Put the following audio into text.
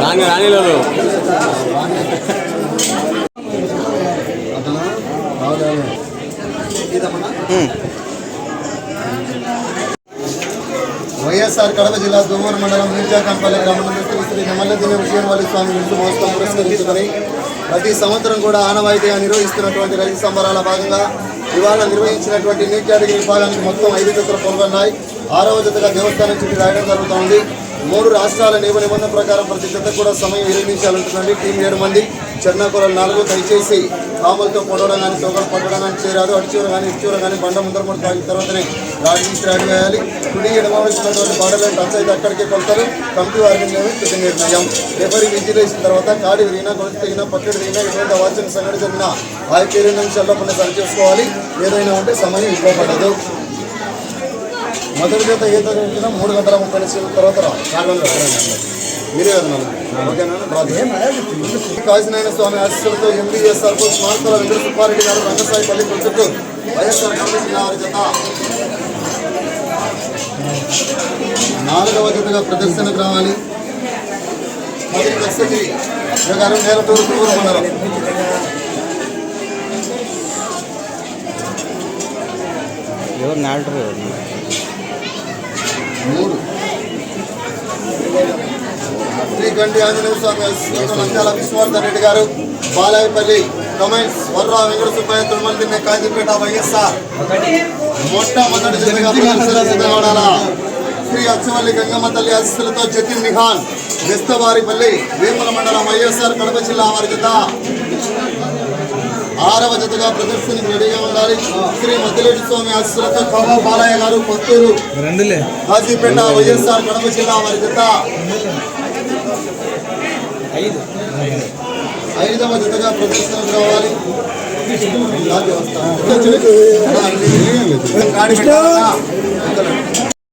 రాని వైఎస్ఆర్ కడప జిల్లా దుమ్మూరు మండలం నీర్జాకంపల్లి గ్రామంలో శ్రీ నెమల్ల దిన విజయనవల్లి స్వామి విందు మహోత్సవం పురస్కరించుకొని ప్రతి సంవత్సరం కూడా ఆనవాయితీగా నిర్వహిస్తున్నటువంటి రైతు సంబరాల భాగంగా ఇవాళ నిర్వహించినటువంటి నీటి కేటగిరీ విభాగానికి మొత్తం ఐదు జతలు పాల్గొన్నాయి ఆరవ జతగా దేవస్థానం చుట్టూ రాయడం జరుగుతోంది. మూడు రాష్ట్రాల నియమ నిబంధన ప్రకారం ప్రతి జత కూడా సమయం ఇరవై నిమిషాలు ఉంటుందండి టీం ఏడు మంది చెన్నాకూరలు నాలుగు దయచేసి పాములతో పొడవడం కానీ తోకలు పట్టడం కానీ చేరాదు. అటు చివర కానీ ఇటు చివర కానీ బండ ముందర ముందు తాగిన తర్వాతనే రాడి నుంచి రాడి వేయాలి కుడి ఎడమవలసినటువంటి బాడలను టచ్ అయితే అక్కడికే కొలతలు కమిటీ వారి నిర్ణయం నిర్ణయం. రెఫరీ విజిల్ వేసిన తర్వాత కాడి విరిగినా గొలుసు తెగినా పట్టడి విరిగినా ఎటువంటి అవాచన సంఘటన జరిగిన ఆ యొక్క ఇరవై నిమిషాల్లో పని సరి చేసుకోవాలి. ఏదైనా ఉంటే సమయం ఇవ్వబడదు. మొదటి జత ఈత జరిగిన మూడు గంటల ముప్పై నిమిషాల తర్వాత నాలుగు వందల. మీరే నాలుగు. ఓకేనా? కాశీనారాయణ స్వామి ఆశీస్సులతో ఎంబీఎస్ఆర్కు స్మారకాల వెంకట సుబ్బారెడ్డి గారు రంగసాయి పల్లి ప్రొజెక్టు వైఎస్ఆర్ కాంగ్రెస్ జిల్లా వారి జత. నాలుగవ జతగా ప్రదర్శనకు రావాలి. మొదటి దశకి గారు మండలం. ఎవరు నాటరు మూడు శ్రీ గండి ఆంజనేయ స్వామి నంద్యాల విశ్వవర్ధన్ రెడ్డి గారు బాలాయపల్లి కమెంట్స్ వర్రా వెంకట సుబ్బయ్య తిరుమల దిన్నే కాంజీపేట వైఎస్ఆర్. మొట్టమొదటి జతగా శ్రీ అచ్చవల్లి గంగమ్మ తల్లి ఆశీస్సులతో జతిన్ నిహాన్ బెస్తవారిపల్లి వేముల మండలం వైఎస్ఆర్ కడప జిల్లా వారి జత. ఆరవ జతగా ప్రదర్శనకు రెడీగా ఉండాలి. శ్రీ మద్దిలేటి స్వామి ఆశీస్సులతో కవ్వ బాలయ్య గారు కొత్తూరు రెండులే. కాజీపేట వైఎస్ఆర్ కడప జిల్లా వారి జత. ఐదు ఐదవ జతగా ప్రదర్శనకు రావాలి. పెట్టాలా?